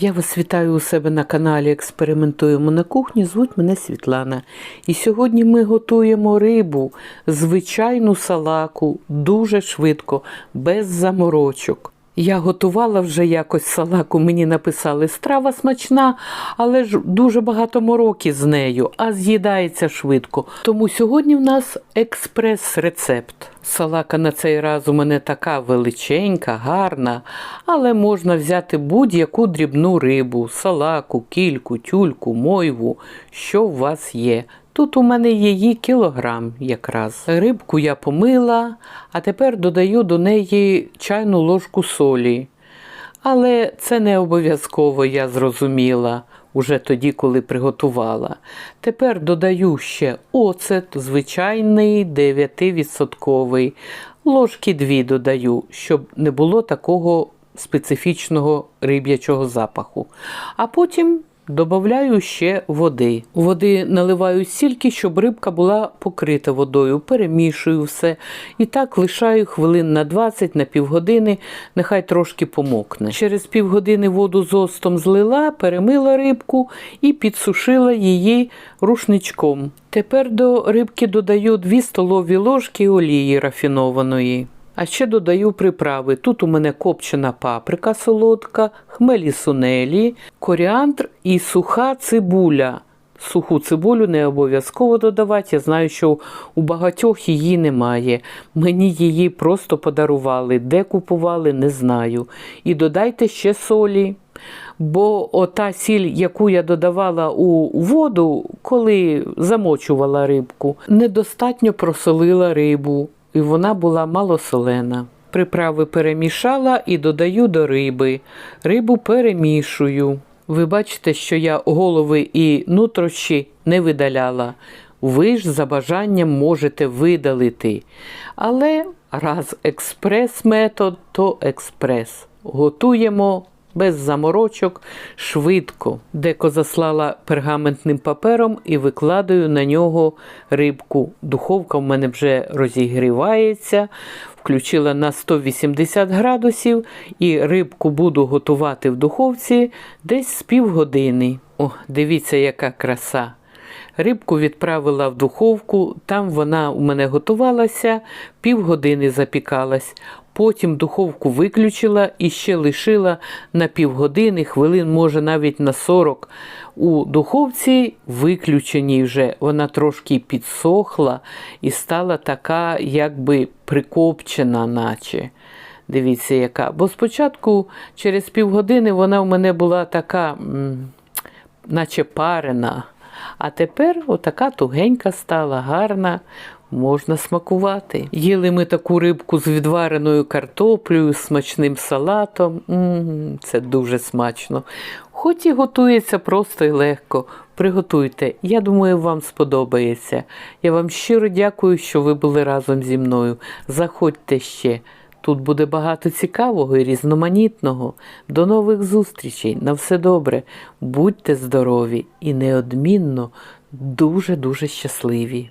Я вас вітаю у себе на каналі Експериментуємо на кухні. Звуть мене Світлана. І сьогодні ми готуємо рибу, звичайну салаку, дуже швидко, без заморочок. Я готувала вже якось салаку, мені написали, страва смачна, але ж дуже багато мороки з нею, а з'їдається швидко. Тому сьогодні в нас експрес-рецепт. Салака на цей раз у мене така величенька, гарна, але можна взяти будь-яку дрібну рибу, салаку, кільку, тюльку, мойву, що у вас є. Тут у мене її кілограм якраз. Рибку я помила, а тепер додаю до неї чайну ложку солі. Але це не обов'язково, я зрозуміла уже тоді, коли приготувала. Тепер додаю ще оцет, звичайний 9%. Ложки дві додаю, щоб не було такого специфічного риб'ячого запаху. А потім Добавляю ще води. Води наливаю стільки, щоб рибка була покрита водою, перемішую все. І так лишаю хвилин на 20, на півгодини, нехай трошки помокне. Через півгодини воду з остом злила, перемила рибку і підсушила її рушничком. Тепер до рибки додаю 2 столові ложки олії рафінованої. А ще додаю приправи. Тут у мене копчена паприка солодка, хмелі сунелі, коріандр і суха цибуля. Суху цибулю не обов'язково додавати. Я знаю, що у багатьох її немає. Мені її просто подарували. Де купували, не знаю. І додайте ще солі. Бо ота сіль, яку я додавала у воду, коли замочувала рибку, недостатньо просолила рибу і вона була малосолена. Приправи перемішала і додаю до риби. Рибу перемішую. Ви бачите, що я голови і нутрощі не видаляла. Ви ж за бажанням можете видалити. Але раз експрес-метод, то експрес. Готуємо без заморочок, швидко. Деко заслала пергаментним папером і викладаю на нього рибку. Духовка в мене вже розігрівається, включила на 180 градусів і рибку буду готувати в духовці десь з півгодини. О, дивіться, яка краса. Рибку відправила в духовку, там вона у мене готувалася, півгодини запікалась. Потім духовку виключила і ще лишила на півгодини, хвилин, може навіть на 40. У духовці виключеній вже вона трошки підсохла і стала така, якби прикопчена, наче. Дивіться, яка. Бо спочатку, через півгодини, вона у мене була така, наче парена. А тепер отака тугенька стала, гарна, можна смакувати. Їли ми таку рибку з відвареною картоплею, смачним салатом. М-м, це дуже смачно. Хоч і готується просто і легко. Приготуйте, я думаю, вам сподобається. Я вам щиро дякую, що ви були разом зі мною. Заходьте ще. Тут буде багато цікавого і різноманітного. До нових зустрічей. На все добре. Будьте здорові і неодмінно дуже-дуже щасливі.